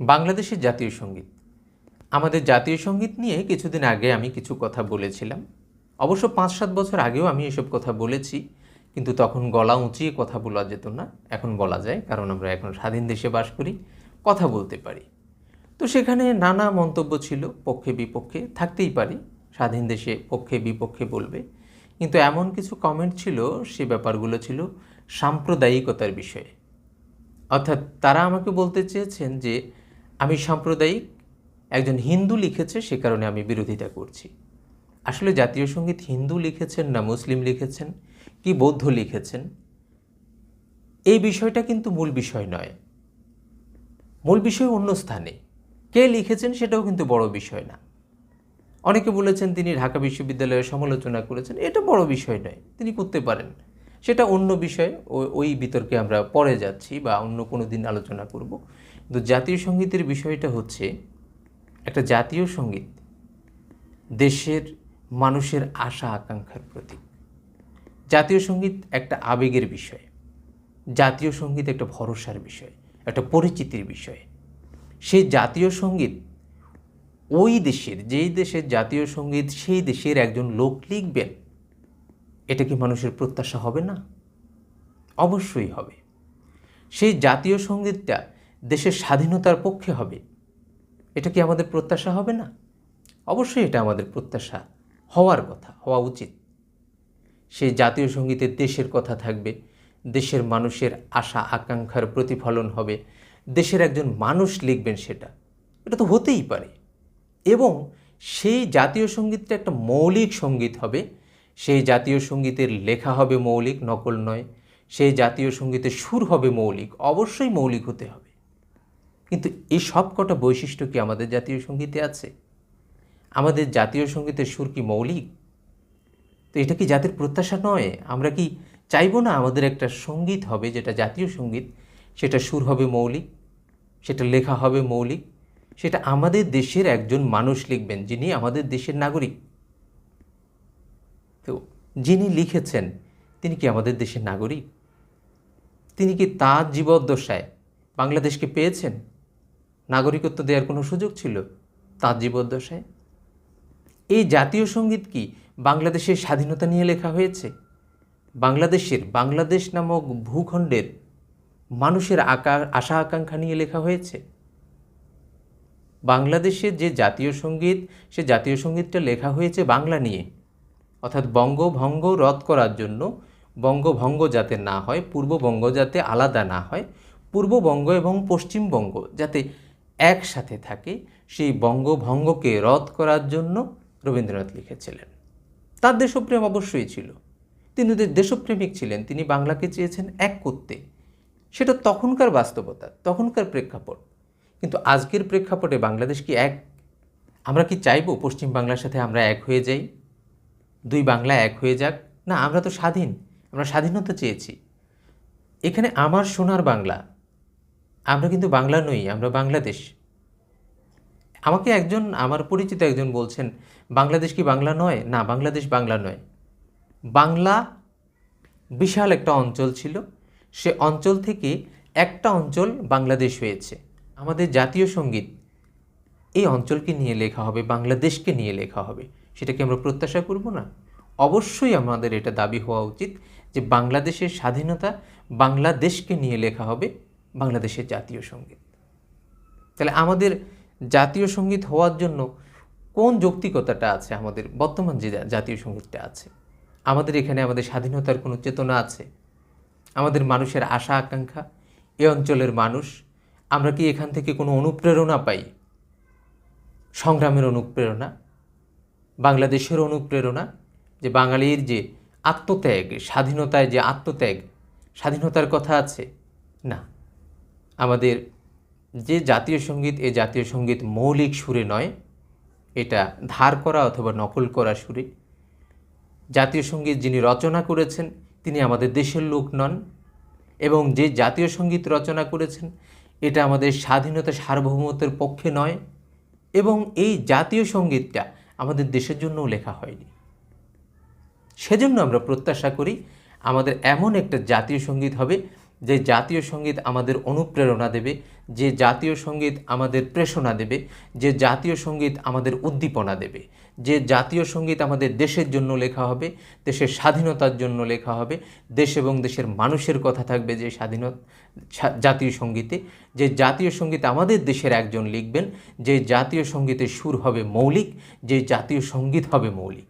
বাংলাদেশের জাতীয় সংগীত। আমাদের জাতীয় সংগীত নিয়ে কিছুদিন আগে আমি কিছু কথা বলেছিলাম। অবশ্য পাঁচ সাত বছর আগেও আমি এসব কথা বলেছি, কিন্তু তখন গলা উঁচিয়ে কথা বলা যেত না। এখন বলা যায়, কারণ আমরা এখন স্বাধীন দেশে বাস করি, কথা বলতে পারি। তো সেখানে নানা মন্তব্য ছিল, পক্ষে বিপক্ষে, থাকতেই পারি, স্বাধীন দেশে পক্ষে বিপক্ষে বলবে। কিন্তু এমন কিছু কমেন্ট ছিল, সে ব্যাপারগুলো ছিল সাম্প্রদায়িকতার বিষয়ে। অর্থাৎ তারা আমাকে বলতে চেয়েছেন যে আমি সাম্প্রদায়িক একজন হিন্দু লিখেছে, সে কারণে আমি বিরোধিতা করছি। আসলে জাতীয় সংগীত হিন্দু লিখেছেন না মুসলিম লিখেছেন, কি বৌদ্ধ লিখেছেন, এই বিষয়টা কিন্তু মূল বিষয় নয়। মূল বিষয় অন্য স্থানে। কে লিখেছেন সেটাও কিন্তু বড় বিষয় না। অনেকে বলেছেন তিনি ঢাকা বিশ্ববিদ্যালয়ে সমালোচনা করেছেন, এটা বড় বিষয় নয়, তিনি করতে পারেন। সেটা অন্য বিষয় ওই বিতর্কে আমরা পরে যাচ্ছি বা অন্য কোনো দিন আলোচনা করব। কিন্তু জাতীয় সঙ্গীতের বিষয়টা হচ্ছে, একটা জাতীয় সংগীত দেশের মানুষের আশা আকাঙ্ক্ষার প্রতীক। জাতীয় সংগীত একটা আবেগের বিষয়, জাতীয় সংগীত একটা ভরসার বিষয়, একটা পরিচিতির বিষয়। সেই জাতীয় সংগীত ওই দেশের, যেই দেশের জাতীয় সংগীত, সেই দেশের একজন লোক লিখবেন এটা কি মানুষের প্রত্যাশা হবে না? অবশ্যই হবে। সেই জাতীয় সঙ্গীতটা দেশের স্বাধীনতার পক্ষে হবে। এটা কি আমাদের প্রত্যাশা হবে না? অবশ্যই এটা আমাদের প্রত্যাশা হওয়ার কথা, হওয়া উচিত। সেই জাতীয় সঙ্গীতে দেশের কথা থাকবে, দেশের মানুষের আশা, আকাঙ্ক্ষার প্রতিফলন হবে, দেশের একজন মানুষ লিখবেন সেটা। এটা তো হতেই পারে। এবং সেই জাতীয় সঙ্গীতটা একটা মৌলিক সংগীত হবে সেই জাতীয় সঙ্গীতের লেখা হবে মৌলিক, নকল নয়। সেই জাতীয় সঙ্গীতের সুর হবে মৌলিক, অবশ্যই মৌলিক হতে হবে। কিন্তু এই সব কটা বৈশিষ্ট্য কি আমাদের জাতীয় সঙ্গীতে আছে? আমাদের জাতীয় সঙ্গীতের সুর কি মৌলিক? তো এটা কি জাতির প্রত্যাশা নয়? আমরা কি চাইব না আমাদের একটা সংগীত হবে, যেটা জাতীয় সংগীত, সেটা সুর হবে মৌলিক, সেটা লেখা হবে মৌলিক, সেটা আমাদের দেশের একজন মানুষ লিখবেন যিনি আমাদের দেশের নাগরিক। তো যিনি লিখেছেন, তিনি কি আমাদের দেশের নাগরিক? তিনি কি তার জীবদ্দশায় বাংলাদেশকে পেয়েছেন? নাগরিকত্ব দেওয়ার কোনো সুযোগ ছিল তার জীবদ্দশায়? এই জাতীয় সংগীত কি বাংলাদেশের স্বাধীনতা নিয়ে লেখা হয়েছে? বাংলাদেশের বাংলাদেশ নামক ভূখণ্ডের মানুষের আকার, আশা আকাঙ্ক্ষা নিয়ে লেখা হয়েছে? বাংলাদেশের যে জাতীয় সংগীত, সে জাতীয় সঙ্গীতটা লেখা হয়েছে বাংলা নিয়ে। অর্থাৎ বঙ্গভঙ্গ রদ করার জন্য বঙ্গভঙ্গ যাতে না হয়, পূর্ববঙ্গ যাতে আলাদা না হয়, পূর্ববঙ্গ এবং পশ্চিমবঙ্গ যাতে একসাথে থাকে, সেই বঙ্গভঙ্গকে রদ করার জন্য রবীন্দ্রনাথ লিখেছিলেন। তার দেশপ্রেম অবশ্যই ছিল। তিনি দেশপ্রেমিক ছিলেন, তিনি বাংলাকে চেয়েছেন এক করতে। সেটা তখনকার বাস্তবতা, তখনকার প্রেক্ষাপট। কিন্তু আজকের প্রেক্ষাপটে বাংলাদেশ কি এক? আমরা কি চাইব? পশ্চিম বাংলার সাথে আমরা এক হয়ে যাই? দুই বাংলা এক হয়ে যাক। না, আমরা তো স্বাধীন, আমরা স্বাধীনতা চেয়েছি। এখানে আমার সোনার বাংলা, আমরা কিন্তু বাংলা নই, আমরা বাংলাদেশ। আমাকে একজন, আমার পরিচিত একজন বলছেন, বাংলাদেশ কি বাংলা নয়? না, বাংলাদেশ বাংলা নয়। বাংলা বিশাল একটা অঞ্চল ছিল, সে অঞ্চল থেকে একটা অঞ্চল বাংলাদেশ হয়েছে। আমাদের জাতীয় সংগীত, এই অঞ্চলকে নিয়ে লেখা হবে, বাংলাদেশকে নিয়ে লেখা হবে। সেটা কি আমরা প্রত্যাশা করব না। অবশ্যই আমাদের এটা দাবি হওয়া উচিত যে বাংলাদেশের স্বাধীনতা বাংলাদেশকে নিয়ে লেখা হবে বাংলাদেশের জাতীয় সংগীত। তাহলে আমাদের জাতীয় সংগীত হওয়ার জন্য কোন যৌক্তিকতাটা আছে আমাদের? বর্তমান যে জাতীয় সঙ্গীতটা আছে। আমাদের এখানে আমাদের স্বাধীনতার কোনো চেতনা আছে? আমাদের মানুষের আশা, আকাঙ্ক্ষা, এ অঞ্চলের মানুষ, আমরা কি এখান থেকে কোনো অনুপ্রেরণা পাই? সংগ্রামের অনুপ্রেরণা? বাংলাদেশের অনুপ্রেরণা, যে বাঙালির যে আত্মত্যাগ, স্বাধীনতায় যে আত্মত্যাগ, স্বাধীনতার কথা আছে? না। আমাদের যে জাতীয় সংগীত, এ জাতীয় সংগীত মৌলিক সুরে নয়, এটা ধার করা অথবা নকল করা সুরে। জাতীয় সংগীত যিনি রচনা করেছেন, তিনি আমাদের দেশের লোক নন এবং যে জাতীয় সংগীত রচনা করেছেন, এটা আমাদের স্বাধীনতা সার্বভৌমত্বের পক্ষে নয় এবং এই জাতীয় সঙ্গীতটা আমাদের দেশের জন্যও লেখা হয়নি। সেজন্য আমরা প্রত্যাশা করি আমাদের এমন একটা জাতীয় সংগীত হবে, যে জাতীয় সংগীত আমাদের অনুপ্রেরণা দেবে, যে জাতীয় সংগীত আমাদের প্রেষণা দেবে, যে জাতীয় সংগীত আমাদের উদ্দীপনা দেবে। যে জাতীয় সংগীত আমাদের দেশের জন্য লেখা হবে, দেশের স্বাধীনতার জন্য লেখা হবে, দেশ এবং দেশের মানুষের কথা থাকবে যে স্বাধীনতা জাতীয় সঙ্গীতে। যে জাতীয় সংগীত আমাদের দেশের একজন লিখবেন, যে জাতীয় সঙ্গীতের সুর হবে মৌলিক, যে জাতীয় সংগীত হবে মৌলিক।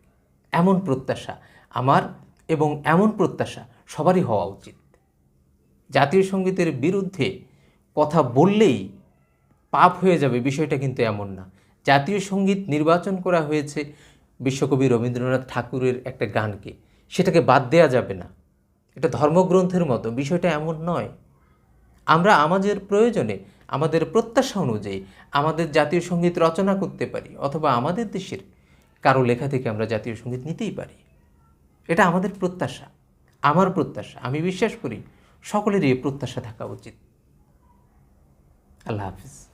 এমন প্রত্যাশা আমার এবং এমন প্রত্যাশা সবারই হওয়া উচিত। জাতীয় সঙ্গীতের বিরুদ্ধে কথা বললেই পাপ হয়ে যাবে, বিষয়টা কিন্তু এমন না। জাতীয় সংগীত নির্বাচন করা হয়েছে বিশ্বকবি রবীন্দ্রনাথ ঠাকুরের একটা গানকে। সেটাকে বাদ দেওয়া যাবে না। এটা ধর্মগ্রন্থের মতো, বিষয়টা এমন নয়। আমরা আমাদের প্রয়োজনে, আমাদের প্রত্যাশা অনুযায়ী আমাদের জাতীয় সংগীত রচনা করতে পারি, অথবা আমাদের দেশের কারও লেখা থেকে আমরা জাতীয় সংগীত নিতেই পারি। এটা আমাদের প্রত্যাশা, আমার প্রত্যাশা, আমি বিশ্বাস করি সকলেরই প্রত্যাশা থাকা উচিত। আল্লাহ হাফিজ।